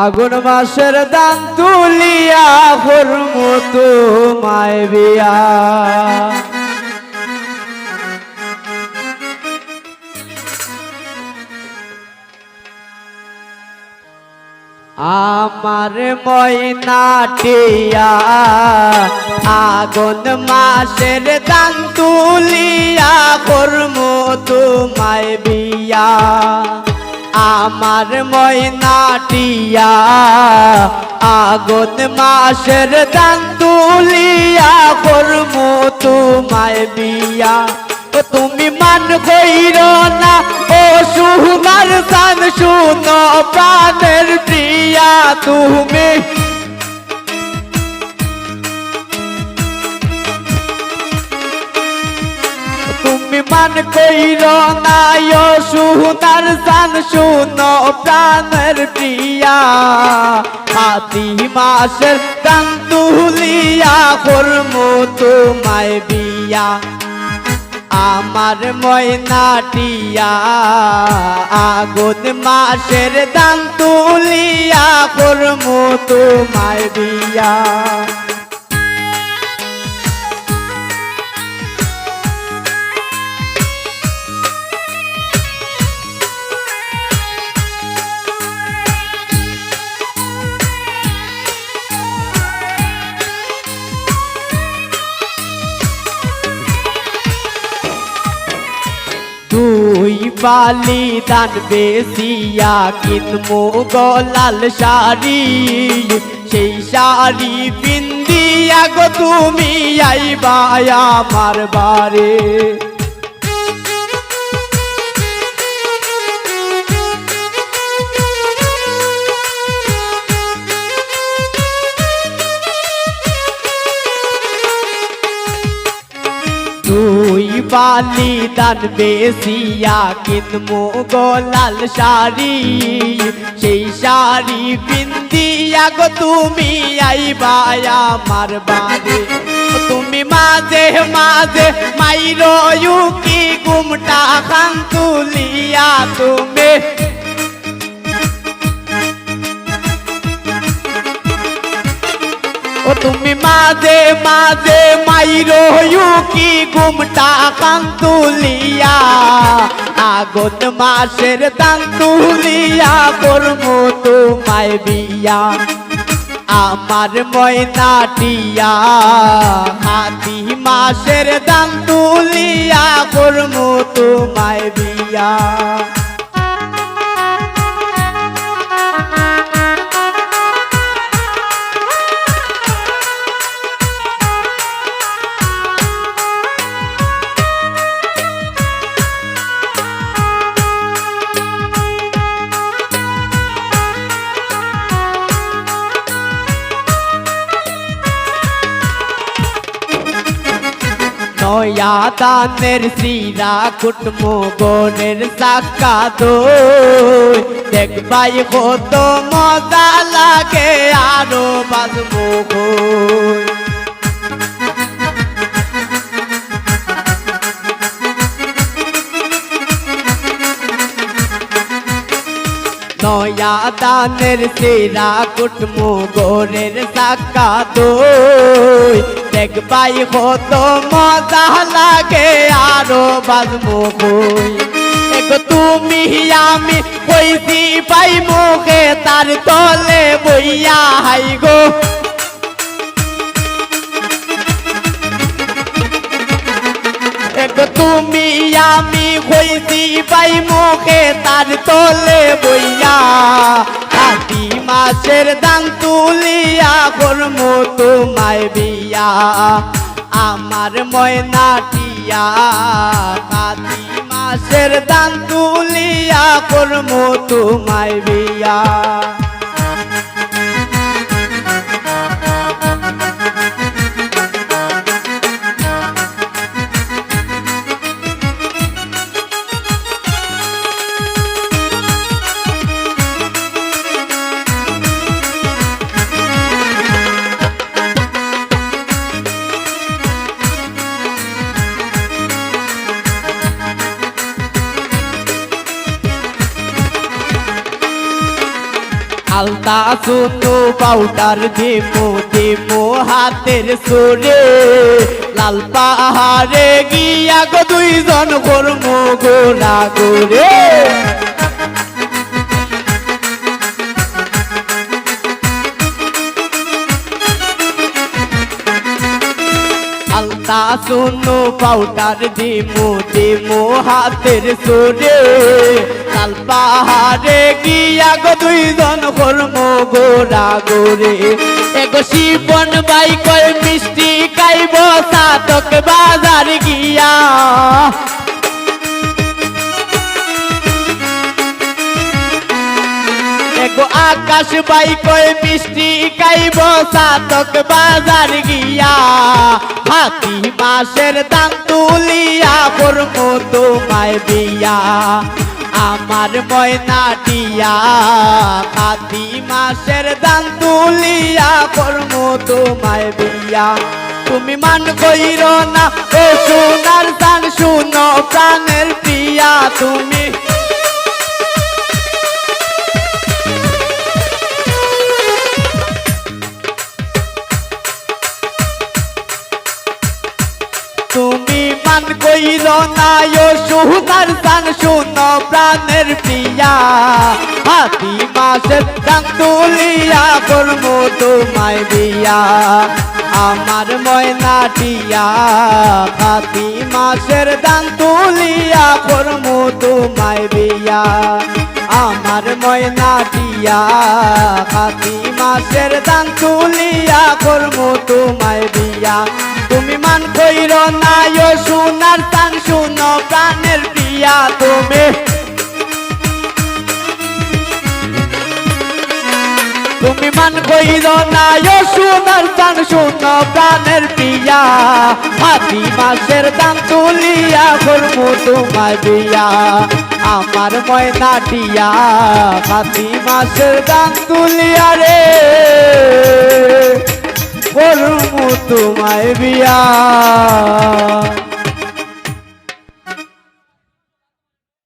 আগুন মাসের দান তুলিয়া করম তোমায় বিয়া আমার ময়নাটিয়া আগুন মাসের দান তুলিয়া করম তোমায় বিয়া আমার ময়না টিয়া আগুন মাসের দান তুলিয়া করম তোমায় বিয়া। ও তুমি মান কইর না, ও সুমার সান, শুনো প্রাণের প্রিয়া, তুমি তুমি মান কইর না সুনার সান শুনো প্রাণের প্রিয়া। হাতি মাসের দান তুলিয়া করম তোমায় বিয়া। আমার ময়নাটিয়া আগুন মাসের দান তুলিয়া করমু তোমায় বিয়া। বালি দান বেসিয়া কিনমু গলাল শাড়ি সেই শাড়ি পিন্দিয়া গো তুমি আইবা আমার বারে বালি দান বেশিয়া কিনমু গোলাল শাড়ি সেই শাড়ি পিন্দিয়া গো তুমি আইবা আমার বাড়ি তুমি মাঝে মাঝে মাইরয়ু কি গুমটা খান তুলিয়া তুমি তুমি মাঝে মাঝে মাইরো কি গুমটা কান্তুলিয়া আগত মাসের দান তুলিয়া করমু তোমায় বিয়া আমার ময়নাটিয়া হাতি মাসের দান তুলিয়া করমু তোমায় বিয়া নয়া দানের শ্রীরা কুটমো বনের সাকা দই দেখবাই কত মজা লাগে আরও বাজবো গই নয়া দানের সেরা কুটমু গোরের সাকা দই দেখবাই কত মজা লাগে আরও বাজমু কই এগো তুমি আমি কইছি পাই মুখে তার তলে বইয়া হাই গো। তুমি আমি হইছি পাই মুখে তার তোলে বইয়া হাতি মাছের দান তুলিয়া করমু তোমায় বিয়া। আমার ময়নাটিয়া হাতি মাছের দান তুলিয়া করমু তোমায় বিয়া। আলতা সুতো পাউডার দেবো দেবো হাতের সুরে। লাল পাহাড়ে গিয়া গো দুইজন কর্ম গোলা গোরে আলতা শুনো, পাউডার দিমু দিমু হাতের সুরে। কাল পাহাড়ে গিয়া গো দুইজন কর্ম গোরা গোরে এগো শিবন বাই কয়, মিষ্টি খাইব সাতক বাজার আকাশ বাই কয় মিষ্টি খাইব সাতক বাজার গিয়া। হাতি মাসের দাম তুলিয়া করব তোমায় বিয়া। আমার ময়না টিয়া, হাতি মাসের দাম তুলিয়া করব তোমায় বিয়া। তুমি মান কইর না ও সোনার দান শুনো প্রাণের প্রিয়া তুমি। সুনার সান শুন প্রাণের প্রিয়া। হাতি মাসের দান তুলিয়া করব তোমায় বিয়া আমার ময়না টিয়া হাতি মাসের দান তুলিয়া করব তোমায় বিয়া আমার ময়না টিয়া হাতি মাসের দান তুলিয়া করব তোমায় বিয়া তুমি মান কইর না ও সোনার তান শুনো প্রাণের প্রিয়া তুমি। তুমি মান কইর না ও সোনার তান শুনো প্রাণের প্রিয়া। হাতি মাসের দাম তুলিয়া করব তোমার বিয়া আমার ময়না টিয়া হাতি মাসের দাম তুলিয়া রে। করব তোমায় বিয়া।